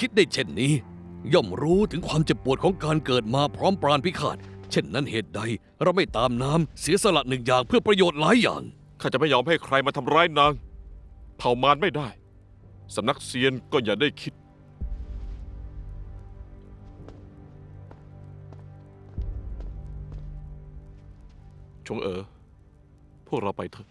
คิดได้เช่นนี้ ย่อมรู้ถึงความเจ็บปวดของการเกิดมาพร้อมปราณพิฆาต เช่นนั้นเหตุใด เราไม่ตามน้ำเสียสละหนึ่งอย่างเพื่อประโยชน์หลายอย่าง ข้าจะไม่ยอมให้ใครมาทำร้ายนาง เผ่ามารไม่ได้ สำนักเซียนก็อย่าได้คิด ชงเอ๋อพวกเราไปเถอะ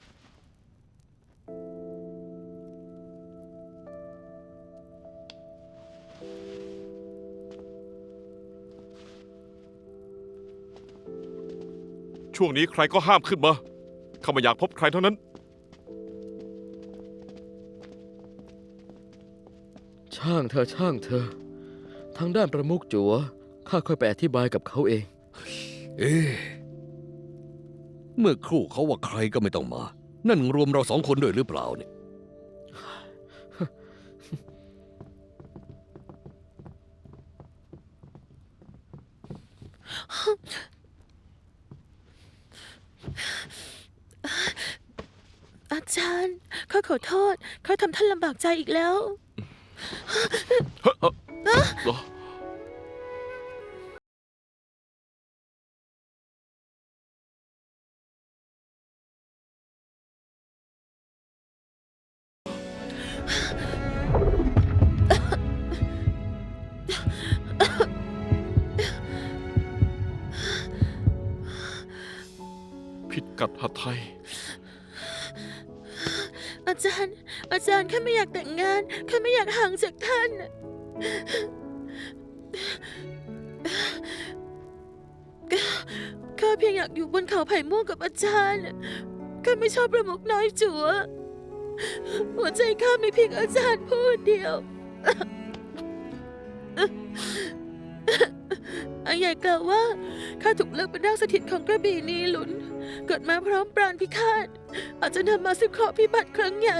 ช่วงนี้ใครก็ห้ามขึ้นมาข้าไม่อยากพบใครเท่านั้น ช่างเธอช่างเธอ ทางด้านประมุขจัวข้าค่อยไปอธิบายกับเขาเอง เอ๊ะเมื่อครู่เขาว่าใครก็ไม่ต้องมา นั่นรวมเราสองคนด้วยหรือเปล่าเนี่ย อาจารย์ ข้าขอโทษข้าทำท่านลำบากใจอีกแล้ว ผิดกัดหัดไทย อาจารย์ อาจารย์ข้าไม่อยากแต่งงานข้าไม่อยากห่างจากท่านข้าข้าเพียงอยากอยู่บนเขาไผ่ม่วงกับอาจารย์ ข้าไม่ชอบประมุกน้อยจัว หัวใจข้ามีเพียงอาจารย์ผู้เดียวอาใหญ่กล่าวว่า ข้าถูกเลือกเป็นร่างสถิตของกระบี่นีหลุน เกิดมาพร้อมปราณพิฆาต อาจจะนำมาซึ่งเคราะห์พิบัติครั้งใหญ่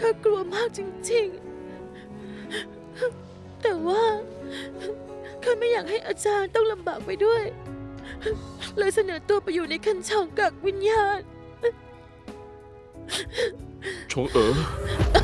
ข้ากลัวมากจริงๆ แต่ว่า ข้าไม่อยากให้อาจารย์ต้องลำบากไปด้วย เลยเสนอตัวไปอยู่ในคันช่องกักวิญญาณ ชงเอ๋อ